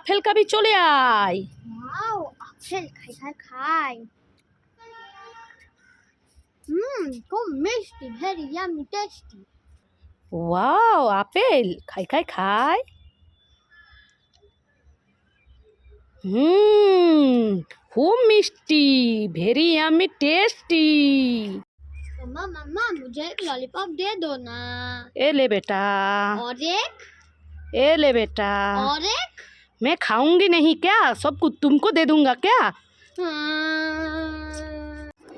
Apple খাবি চলে আয় ওয়াও আপেল খাই খাই খাই হুম খুব মিষ্টি very yummy tasty wow apple খাই খাই খাই হুম খুব মিষ্টি ভেরি আমি টেস্টি मम्मा मम्मा मुझे एक लॉलीपॉप दे दो ना ए ले बेटा और एक ए ले बेटा और एक मैं खाऊंगी नहीं क्या सब कुछ तुमको दे दूंगा क्या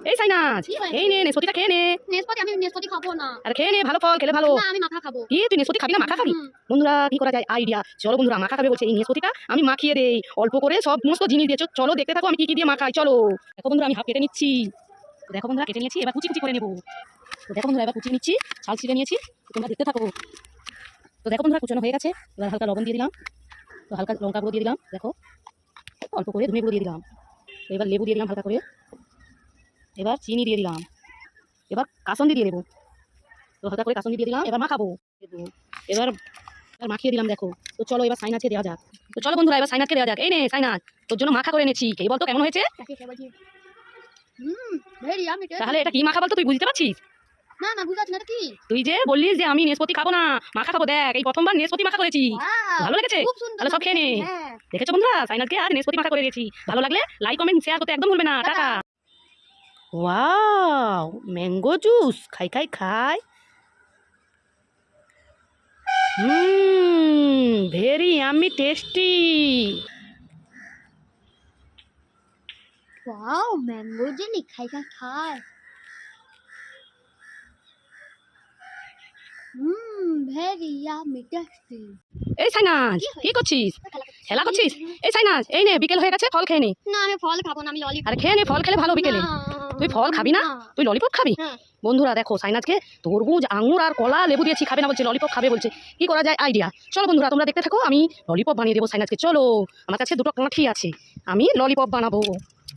এই সাইনাজ কি হয়েছে? এই নে নেসপতিটা খেয়ে নে নেসপাতি আমি নেসপাতি খাবো না আরে খেয়ে নে ভালো ফল খেলে ভালো না আমি মাখা খাবো কি তুই নেসপতি খাবি না মাখা খাবি হুম, বন্ধুরা কি করা যায় আইডিয়া চলো বন্ধুরা মাখা খাবে বলছে এই নেসপতিটা আমি মাখিয়ে দেই অল্প করে সব সমস্ত জিনিস দিয়েছো চলো দেখতে থাকো আমি কি কি দিয়ে মাখাই চলো দেখো বন্ধুরা আমি হাফ কেটে নিচ্ছি তো দেখো বন্ধুরা কেটে নিয়েছি এবার কুচি কুচি করে নেবো তো দেখো বন্ধুরা এবার কুচি নিচ্ছি ছাল ছিঁড়ে নিয়েছি তো তোমরা দেখতে থাকো তো দেখো বন্ধুরা কুচানো হয়ে গেছে এবার হালকা লবণ দিয়ে দিলাম তো হালকা লঙ্কা গুঁড়ো দিয়ে দিলাম দেখো। অল্প করে ধনে গুঁড়ো দিয়ে দিলাম। এবার লেবু দিয়ে দিলাম হালকা করে। এবার চিনি দিয়ে দিলাম। এবার কাসন্দি দিয়ে দেবো। তো হালকা করে কাসন্দি দিয়ে দিলাম এবার মাখাবো। এবার এবার মাখিয়ে দিলাম দেখো। তো চলো এবার সাইনাজকে দেওয়া যাক। তো চলো বন্ধুরা এবার সাইনাজকে দেওয়া যাক। এই নে সাইনাজ তোর জন্য মাখা করে এনেছি। কে বলতো কেমন হয়েছে? তাহলে এটা কি মাখা বলতো তুই বুঝতে পারছিস? না না না কি? তুই যে বললিস যে আমি নেসপতি খাব না মাখা খাব দেখ এই প্রথমবার নেসপতি মাখা করেছি। ভালো লেগেছে? তাহলে সব খেয়ে নে। হ্যাঁ। দেখেছ বন্ধুরা? সাইনাজকে নেসপতি মাখা করে দিয়েছি। ভালো লাগলে লাইক কমেন্ট শেয়ার করতে একদম ভুলবে না। টাটা। ওয়াও ম্যাঙ্গো জুস খাই খাই খাই। হুম ভেরি আমি টেস্টি ওয়াও ম্যাঙ্গো জেলি খাই খাই খাই হুম ভেরি ইয়ামি টেস্টি এই সাইনাজ কি করছিস? খেলা করছিস? এই সাইনাজ এই নে বিকেল হয়ে গেছে ফল খেয়ে নে। না আমি ফল খাব না আমি ললিপপ আরে খেয়ে নে ফল খেলে ভালো বিকেলে। তুই ফল খাবি না? তুই ললিপপ খাবি? হ্যাঁ। বন্ধুরা দেখো সাইনাজকে তরমুজ আঙুর আর কলা লেবু দিয়েছি খাবে না বলছে ললিপপ খাবে বলছে। কি করা যায়? আইডিয়া চলো বন্ধুরা তোমরা দেখতে থাকো আমি ললিপপ বানিয়ে দেবো সাইনাজকে। চলো আমার কাছে দুটো কাঠি আছে। আমি ললিপপ বানাবো।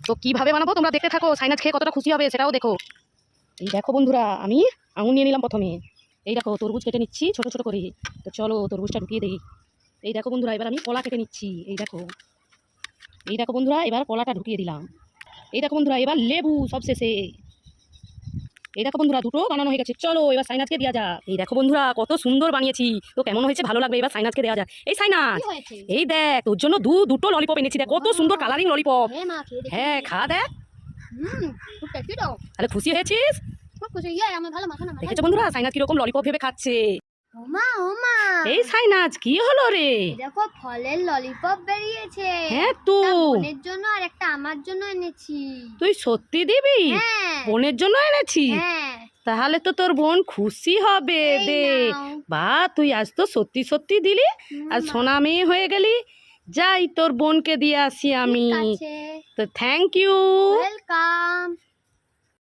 তো কীভাবে বানাবো তোমরা দেখতে থাকো সাইনাজ খেয়ে কতটা খুশি হবে সেটাও দেখো। এই দেখো বন্ধুরা আমি আঙুর নিয়ে নিলাম প্রথমে। এই দেখো তরমুজ কেটে নিচ্ছি ছোট ছোট করে তো চলো তরমুজটা ঢুকিয়ে দিই এই দেখো বন্ধুরা এবার আমি কলা কেটে নিচ্ছি এই দেখো। এই দেখো বন্ধুরা এবার কলাটা ঢুকিয়ে দিলাম। এই দেখো বন্ধুরা এবার লেবু সব শেষে এই দেখো বন্ধুরা দুটো বানানো হয়ে গেছে। চলো এবার সাইনাজকে দেওয়া যাক। এই দেখো বন্ধুরা কত সুন্দর বানিয়েছি। তো কেমন হয়েছে? ভালো লাগবে এবার সাইনাজকে দেওয়া যাক। এই সাইনাজ এই দেখ তোর জন্য দু দুটো ললিপপ এনেছি দেখ। কত সুন্দর কালারিং ললিপপ হ্যাঁ খা দেখ। তাহলে খুশি হয়েছিস? ইয়ে দেখেছ বন্ধুরা? সাইনাজ কীরকম ললিপপ ভেবে খাচ্ছে। ওমা ওমা। এই সাইনাজ কি হলো রে? দেখো ফলের ললিপপ বেরিয়েছে। হ্যাঁ তো। বোনের জন্য আর একটা আমার জন্য এনেছি। তুই সত্যি দিবি? হ্যাঁ। বোনের জন্য এনেছি? হ্যাঁ। তাহলে তো তোর বোন খুশি হবে দে। বা তুই আজ তো সত্যি সত্যি দিলি। আর সোনা মেয়ে হয়ে গেলি। যাই তোর বোনকে দিয়ে আসি আমি। তো থ্যাংক ইউ ওয়েলকাম